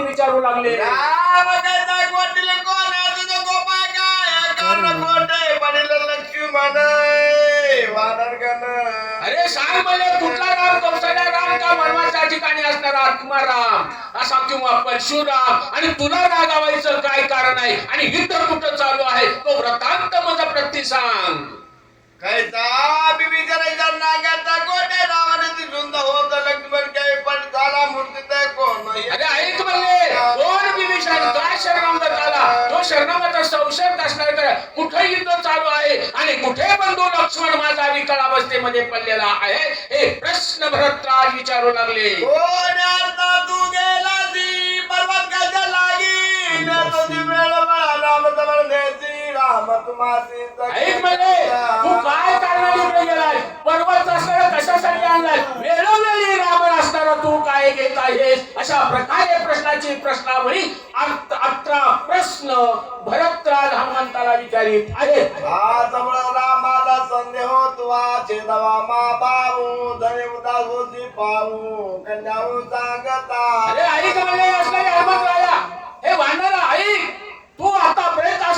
प्रश्न विचारू लागले. राम काय अरे सांग मला कुठला राम? कौशल्या राम का वनवाच्या ठिकाणी असणारा आत्माराम असा किंवा परशुराम? आणि तुला रागावायचं काय कारण आहे? आणि युद्ध कुठं चालू आहे? तो वृत्तांत माझा प्रति सांग. कैसा बिबी करायचा नागाचा कोटे रावण शरणागत संशय असणार तर कुठे युद्ध चालू आहे. आणि कुठे बंधू लक्ष्मण माझा विकळ अवस्थेमध्ये पडलेला आहे. हे प्रश्न भरतराज विचारू लागले. आता तू गेला ती. पर्वत कशा लागी राम आहेस अशा प्रकारे प्रश्नाची प्रश्नावळी अठरा प्रश्न भरतराज हनुमंताला विचारित आहे रामाला संदेह तुवा छेदवा मा बाऊ धने उदास होती पाऊ अरे ऐक म्हणे असणारे हनुमंत राया हे वानरा ऐक तू आता प्रयत्न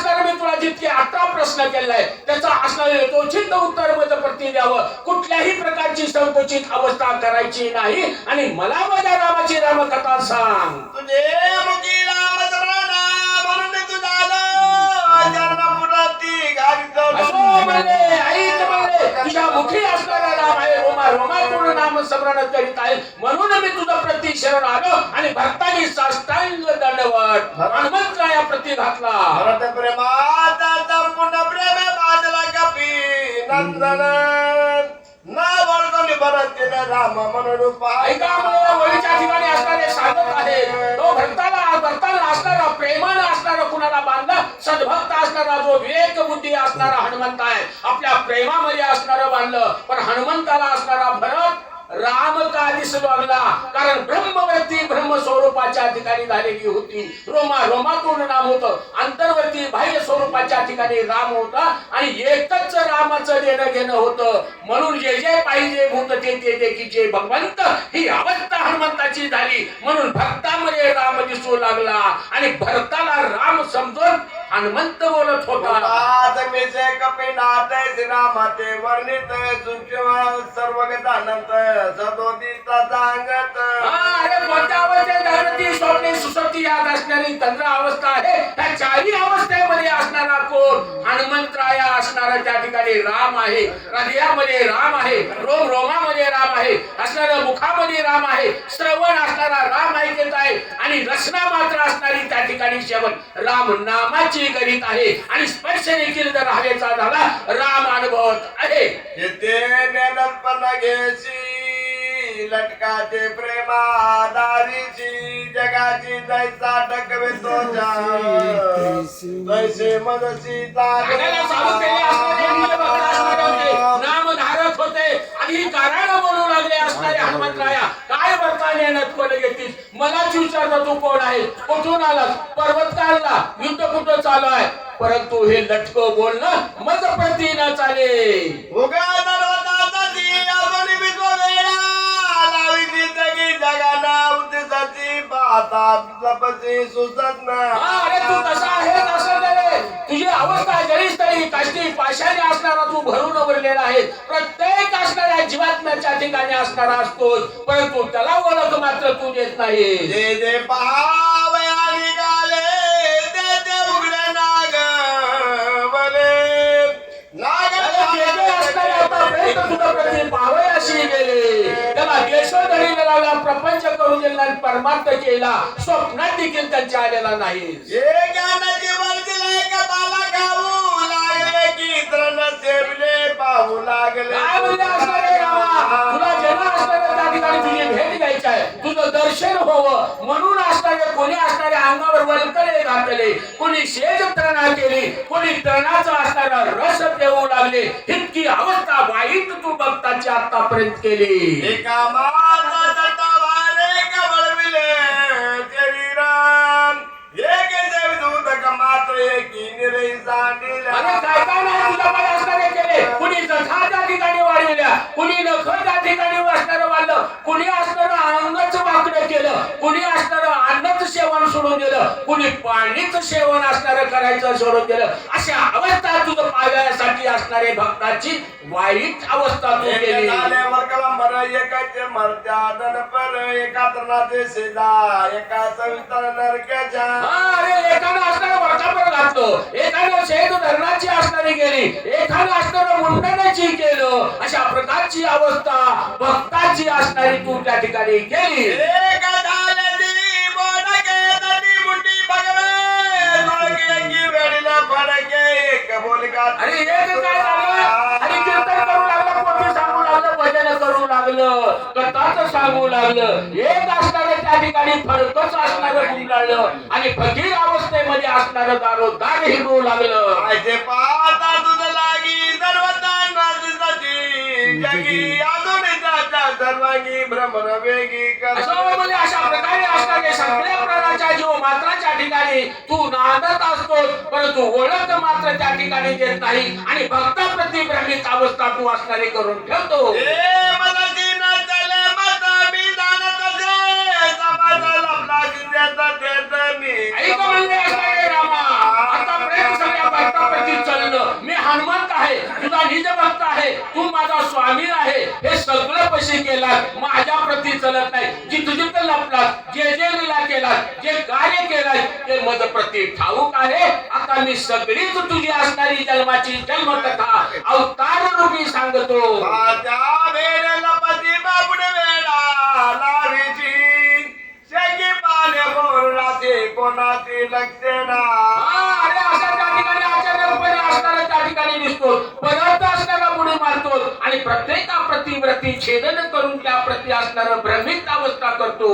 जितके अठरा प्रश्न केलाय. त्याचा असणारे यथोचित उत्तरमध्ये प्रति द्यावं. कुठल्याही प्रकारची संकोचित अवस्था करायची नाही. आणि मला माझ्या रामाची रामकथा सांग. तुझे मुखी म्हणून तू झालं. जन्मपुराती घाली असो म्हणे ऐक म्हणे तुझ्या मुखी असणारा राम आहे. रोमा रोमापूर्ण नाम स्मरण करीत आहे. म्हणून मी तुझं प्रति शरण आलो आणि भक्तानी साष्टांग दंडवट हनुमंतराया प्रति घातला. भरत राम मनोरूप ऐका वळीच्या ठिकाणी असणारे आहे तो भक्ताला भक्ताला असणारा प्रेमानं असणारा कुणाला बांधला? सद्भक्त असणारा जो विवेक बुद्धी असणारा हनुमंत आहे आपल्या प्रेमामध्ये असणारं बांधलं. पण हनुमंताला असणारा भरत राम का दिसू लागला. कारण ब्रह्म स्वरूपाच्या ठिकाणी झालेली होती. रोमा रोमातून नाम होतं. अंतर्वर्ती बाह्य स्वरूपाच्या ठिकाणी राम होता आणि एकच रामाचं देणं घेणं होतं. म्हणून जे जे पाहिजे भूत ते ते की जे भगवंत. ही अवस्था हनुमंताची झाली. म्हणून भक्तामध्ये राम दिसू लागला. आणि भरताला राम समजून हनुमंत बोलत होता. श्रीरामाते वर्णित सूक्ष्म सर्वगतानंत सदोदिता सांगत. हा, अरे कोणत्या जागृती स्वप्ने सुसप्ती याद असणारी तंत्र अवस्था आहे. त्या चारही अवस्थेमध्ये असणारा कोण? हनुमंतराया असणारा त्या ठिकाणी राम आहे. हृदयामध्ये राम आहे. रोम रोमामध्ये राम आहे. असणाऱ्या मुखामध्ये राम आहे. श्रवण असणारा राम ऐकत आहे. आणि रचना मात्र असणारी त्या ठिकाणी शेवट राम नामाची करीत आहे. आणि स्पर्श देखील जर हवेचा झाला राम अनुभवत आहे. लटकाचे प्रेमादारीची जगाची जैसा टकवे तो जैसे असणारे होते. होते अधिकारानं बोलू लागले असणारे हनुमंतराया. काय बरता नेण्यात कोण घेतीस मलाच विचारता तू कोण आहे कुठून आलास? पर्वत काढला युद्ध कुठं चालू आहे? परंतु हे लटक बोलणं मज प्रती न चाले उगा उद्देशाची पाहता जपची सुचत हा, अरे तू तसा आहे तसं नाही तुझी अवस्था जरीच तरी काष्टी पाशाने असणारा तू भरून उरलेला आहे प्रत्येक असणाऱ्या जीवात्म्याच्या ठिकाणी असणारा असतोस परंतु त्याला ओळख मात्र तू देत नाही जे जे पहावया करून परमार्थ केला. स्वप्नात देखील त्यांच्या आलेला नाही. पाहू लागले. काय असणारे तुला त्या ठिकाणी तुझी भेट घ्यायची आहे तुझं दर्शन व्हावं म्हणून असणारे कोणी असणारे अंगावर वलकले घातले. कोणी शेज तरणा केली कोणी तणाचा असणारा रस पेवू लागले. इतकी अवस्था वाईट तू भक्ताची आतापर्यंत केली. एका माता ठिकाणी वाढविल्या. कुणी नख त्या ठिकाणी असणारं वाढलं कुणी असणारं अंगच वाकडं केलं कुणी असणारं अन्नच सेवन सोडून दिलं कुणी पाणीच सेवन असणारं करायचं सोडून दिलं. अशा अवस्था तुझं पावण्यासाठी असणारे भक्ताची वाईट अवस्था तू एके केली. एकानं असणारं धरणाची असणारी गेली एकानं असणारं मुंडण्याची केलं. अशा प्रकारची अवस्था भक्ताची असणारी तू त्या ठिकाणी केली अरे एक काय झालं? आणि कीर्तन करू लागलं पोटी सांगू लागलं भजन करू लागलं कथाच सांगू लागलं. एक असणारं त्या ठिकाणी फडकच असणारं गुंडाळलं आणि फकीर अवस्थेमध्ये असणारं दारोदार हिंडू लागलं. सर्वांगी भ्रमण वेगी म्हणजे अशा प्रकारे असणारे सगळ्या प्राणाच्या जीव मात्राच्या ठिकाणी तू नांदत असतोस परंतु ओळख मात्र त्या ठिकाणी देत नाही. आणि भक्ताप्रती भ्रमित अवस्था तू असणारी करून ठेवतो. मत मी जाणत आहे तुझा निज भक्त आहे. तू माझा स्वामी आहे. हे सगळं पैसे केला माझ्या प्रती चलत नाही. जिथं जिथं लपलात. जे जे लिला केलास जे कार्य केलाय ते मज प्रती ठाऊक आहे. आता मी सगळीच तुझी असणारी जन्माची जन्मकथा अवतार रूपी सांगतो. माझ्या वेळ आणि प्रत्येका प्रतिव्रती छेदन करून त्या प्रती असणारं भ्रमित अवस्था करतो.